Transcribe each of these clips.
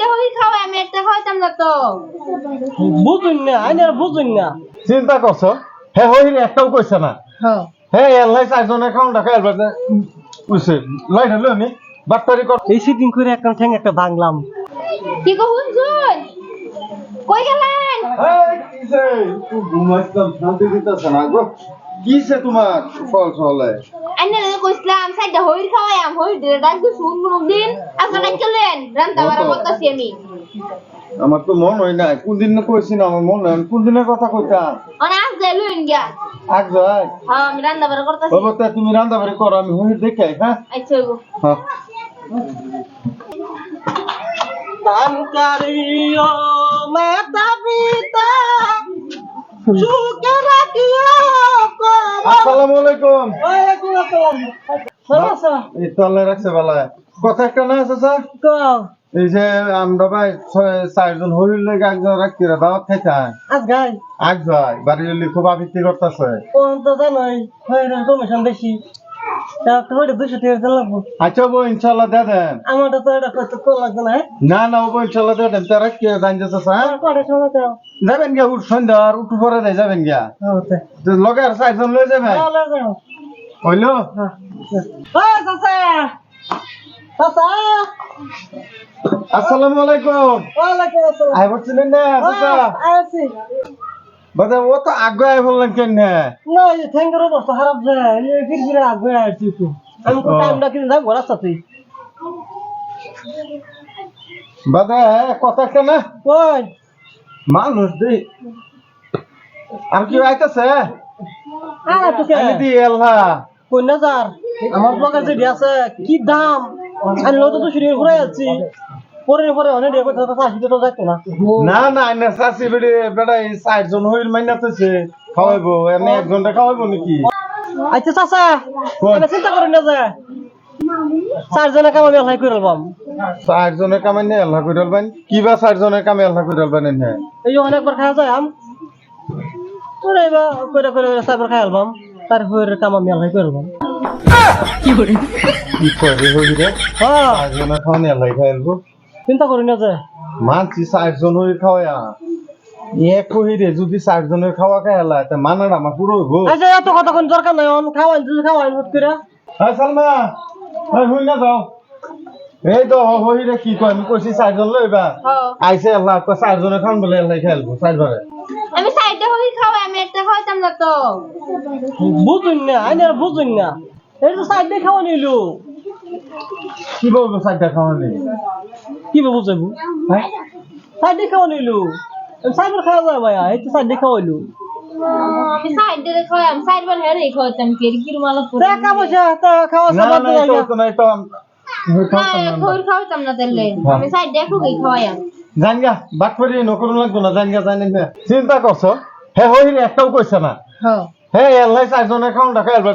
সাইডে হই খাওয়া আমি একটা খাওয়াইতাম না তো। বুঝুন না আইনে বুঝুন না। চিন্তা করছ? হে হইরে একটাও কইছে না। হ্যাঁ। হে এলাই চারজনে অ্যাকাউন্ট রাখা এলবার উইছে লাইট হলো আমি বাটপারি কর এই সিটিং করে একটা ঠ্যাং একটা ভাঙলাম। কি গো হুনজুন কই গেলেন? এই কিসে তুই ঘুমাইতাম শান্তি দিতেছ না গো। কিসে তোমার ফল চলে আইনে রে কইছিলাম সাইডে হই খাওয়াইম হই দিলে ডাক দি শুন কোন দিন। আজকে রান্তা বাড়া করতেছি আমি। আমার তো মন হয় না কোন দিন না কইছি না আমার মন হয় কোন দিনের কথা কইতাম? মানে আজ যাই লইন গিয়া। আগ যাই? হ্যাঁ আমি রান্না বাড়া করতেছি। বাবা তা তুমি রান্না বাড়ি করো আমি হই দেখে হ্যাঁ? আচ্ছা গো হ্যাঁ। দান করিও মাতা পিতা সুখে রাখিও আসসালামু আলাইকুম ওয়ালাইকুম আসসালাম সমস্যা এই তো আল্লাহ কথা একটা না আছে স্যার? এই যে আমরা ভাই চারজন হইল লেগে একজন রাখছি রে, দাওয়াত খাইতে আজ গাই। আগ যাই বাড়ি হইলে খুব আবৃত্তি করতেছে। কমিশন বেশি। আচ্ছা বউ ইনশাল্লাহ দে দেন। আমারটা তো এটা কত কল লাগবে না না না বউ ইনশাল্লাহ দে দেন। তারা কি জানতেছে স্যার আর কটা সময় দাও যাবেন গিয়া উঠ সন্ধ্যা আর উঠু পরে দেয় যাবেন গিয়া। লগে আর চারজন লয়ে যাবেন? হইল? ও চাচা! চাচা! আলাইকুম। আসসালাম। আই বলছিলেন না চাচা? আছি। বাদা ও তো আগে আই বললেন কেন না না এই ঠ্যাঙ্গের অবস্থা খারাপ যায় এই ফির ফিরে আগে একটু। আমি কোন। টাইমটা কিনে যাব রাস্তাতে বাদা কথা একটা না ওই। মানুষ দি আর কি আইতাছে? আর একটু কে? আমি দি এল্লা কোন নাজার আমার যেটি আছে কি দাম? আমি লোক তো শুনে ঘুরে যাচ্ছি পরে পরে অনেক ডেকে তো আসিতে তো যাইতো না। না না না সাসি বেড়ে বেড়া এই চারজন হইল মাইনা খাওয়াইবো এমনি এক ঘণ্টা খাওয়াইবো নাকি? আচ্ছা চাচা চিন্তা করি না যে চারজনে কাম আমি করে আলবাম চারজনের কামে নিয়ে আল্লাহ করে আলবেন কি বা আল্লাহ করে আলবেন এনে? এই অনেকবার খাওয়া যায় আম তোর এবার করে করে চারবার খাই আলবাম তারপরে কাম আমি অলাই করে আলবাম কি করে? হই রে হ্যাঁ। চিন্তা করি না যে। মানছি চারজন হই খাওয়া। এক কহিরে যদি চারজনের খাওয়া খাই আল্লাহ তা মানার আমার পুরো হইব আচ্ছা এত কথা কোন দরকার নাই অন খাওয়াই যদি খাওয়াই হুট করে হ্যাঁ সালমা হ্যাঁ হই না যাও। এই তো কি কয় আমি কইছি চারজন লইবা হ্যাঁ আইসে আল্লাহ কয় চারজনের খান বলে আল্লাহ খাইলবো চারবারে আমি সাইডে হই খাওয়া আমি একটা খাওয়াইতাম না তো বুঝুন না আইনে বুঝুন না। এই তো সাইড খাওয়া নিলো। কি বলব চারটা খাওয়া নেই কি বুঝাবো হ্যাঁ? সাইড দিয়ে খাওয়া নিলো সাইবার খাওয়া যায় ভাইয়া এই তো সাইড দিয়ে খাওয়া না সাবান না তো তো নাই তো আম- হই না খাওয়াতাম না আমরা। খৈর খাওয়াইতাম না তাহলে। আমি সাইডে খুবই খাওয়াইম জানগা বাট করে নকরুন লাগতো না জানগা জানেন না। চিন্তা করছ? হে হইরে একটাও কইছে না। হ্যাঁ। হে এলাই চারজনের খাওন টাকা এবার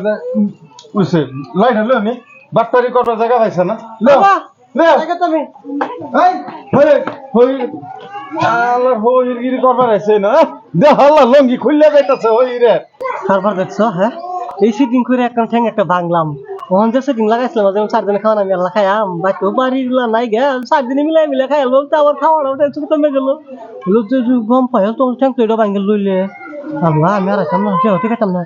উইছে। লাই হলো আমি। বাট করে কটার জায়গা পাইছে না। আল্লাহ লঙ্গি খুললে যাইতাছে তারপর দেখছ হ্যাঁ? এই সিটিং করে একটা ঠ্যাং একটা ভাঙলাম। ওখান যে সেটিং লাগাইছিলাম যেমন চার দিনে খাওয়া আমি আল্লাহ খাইয়াম। বাকি বাড়িগুলা নাই গে চার দিনে মিলাই মিলাই খাই আলবাম তো আবার খাওয়ার টেনশন কমে গেল। লোক যে গম পাই তো ঠ্যাং তো এটা ভাঙে লইলে। আল্লাহ আমি আর না।